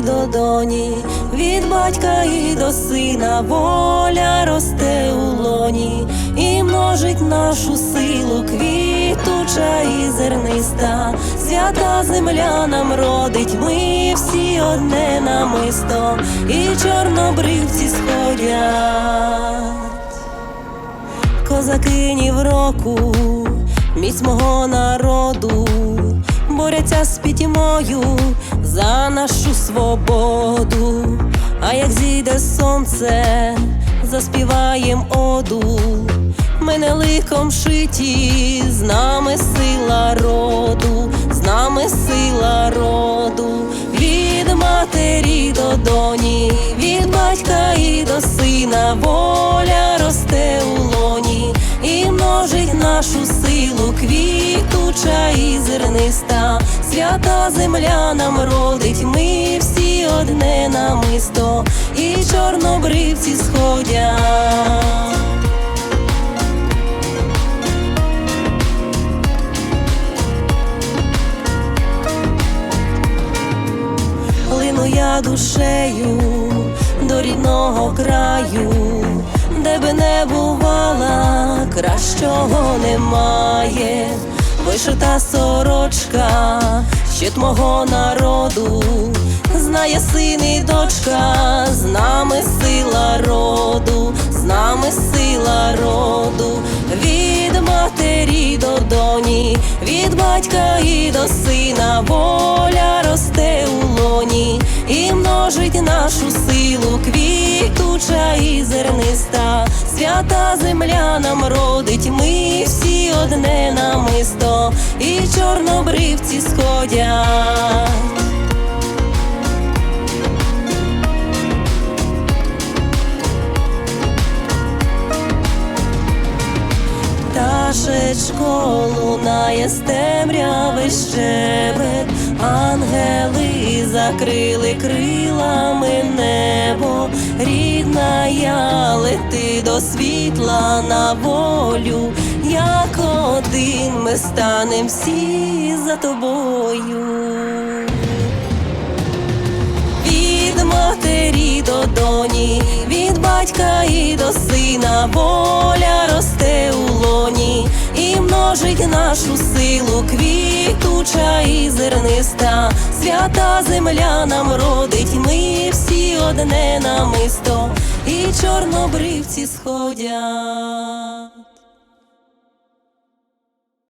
до доні, від батька і до сина воля росте у лоні, і множить нашу силу квітуча і зерниста, свята земля нам родить, ми всі одне намисто, і чорнобривці сходять. Козакинів року, міць мого народу, борються з пітьмою за нашу свободу. А як зійде сонце, заспіваєм оду, ми не ликом шиті, з нами сила роду, з нами сила роду, від матері до доні, від батька і до сина, воля росте у лоні, і множить нашу силу, квітуча і свята земля нам родить, ми всі одне намисто, і чорнобривці сходять. Лину я душею до рідного краю, де би не бувала, кращого немає. Вишита сорочка, щит мого народу, знає син і дочка, з нами сила роду, з нами сила роду, від матері до доні, від батька і до сина, воля росте у лоні, і множить нашу силу, квітуча і зерниста, свята земля нам родить, ми намисто, і чорнобривці сходять. Пташечко лунає з темряви щебет, ангели закрили крилами небо, рідна я лети до світла на волю, як один ми станем всі за тобою від матері до доні, від батька і до сина, воля росте у лоні, і множить нашу силу, квітуча і зерниста, свята земля нам родить, ми всі одне намисто, і чорнобривці сходять.